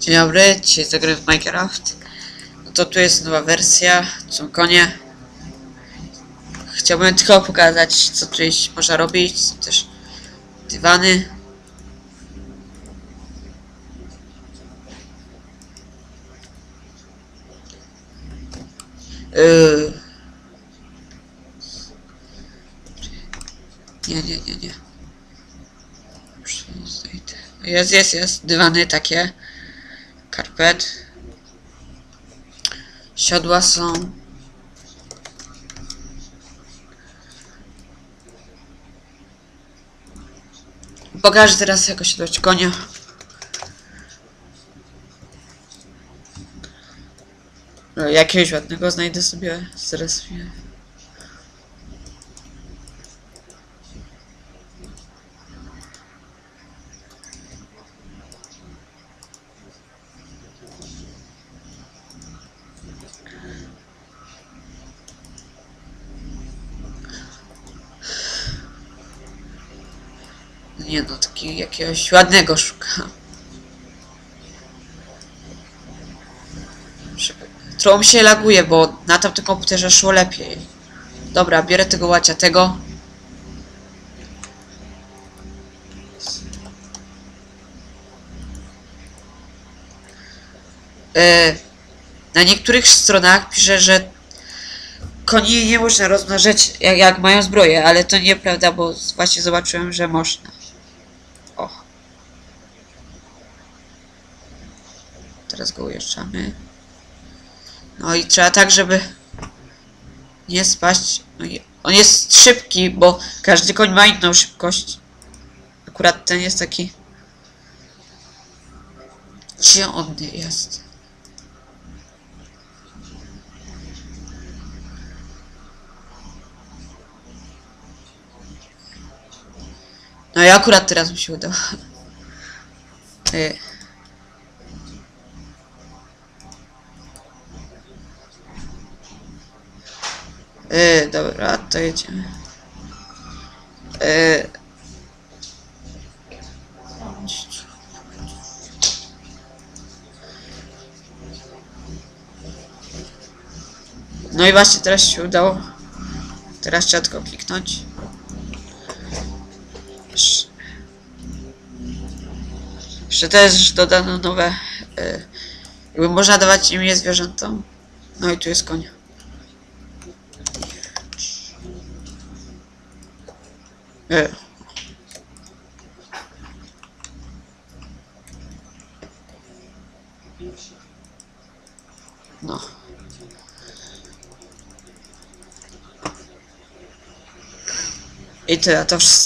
Dzień dobry, dzisiaj zagram w Minecraft. No to tu jest nowa wersja, są konie. Chciałbym tylko pokazać, co tu jest, można robić. Są też dywany. Yy. Nie, nie, nie, nie. Jest, jest, jest. Dywany takie. Karpet. Siodła są. Pokażę teraz jak osiodłać konia. No, jakiegoś ładnego znajdę sobie. Zaraz Nie no, taki jakiegoś ładnego. Trochę mi się laguje, bo na tamtym komputerze szło lepiej. Dobra, bierę tego łaciatego. E, na niektórych stronach pisze, że koni nie można rozmnażać jak, jak mają zbroję, ale to nieprawda, bo właśnie zobaczyłem, że można. Teraz go ujeżdżamy. No i trzeba tak, żeby nie spaść. No on jest szybki, bo każdy koń ma inną szybkość. Akurat ten jest taki. Gdzie on jest? No i akurat teraz mi się udało. Y. Y, dobra, to jedziemy. Y. No i właśnie teraz się udało. Teraz trzeba tylko kliknąć. Jeszcze- też dodano nowe. Y, jakby można dawać imię zwierzętom. No i tu jest koń. Y. No. I tyle, to wszystko.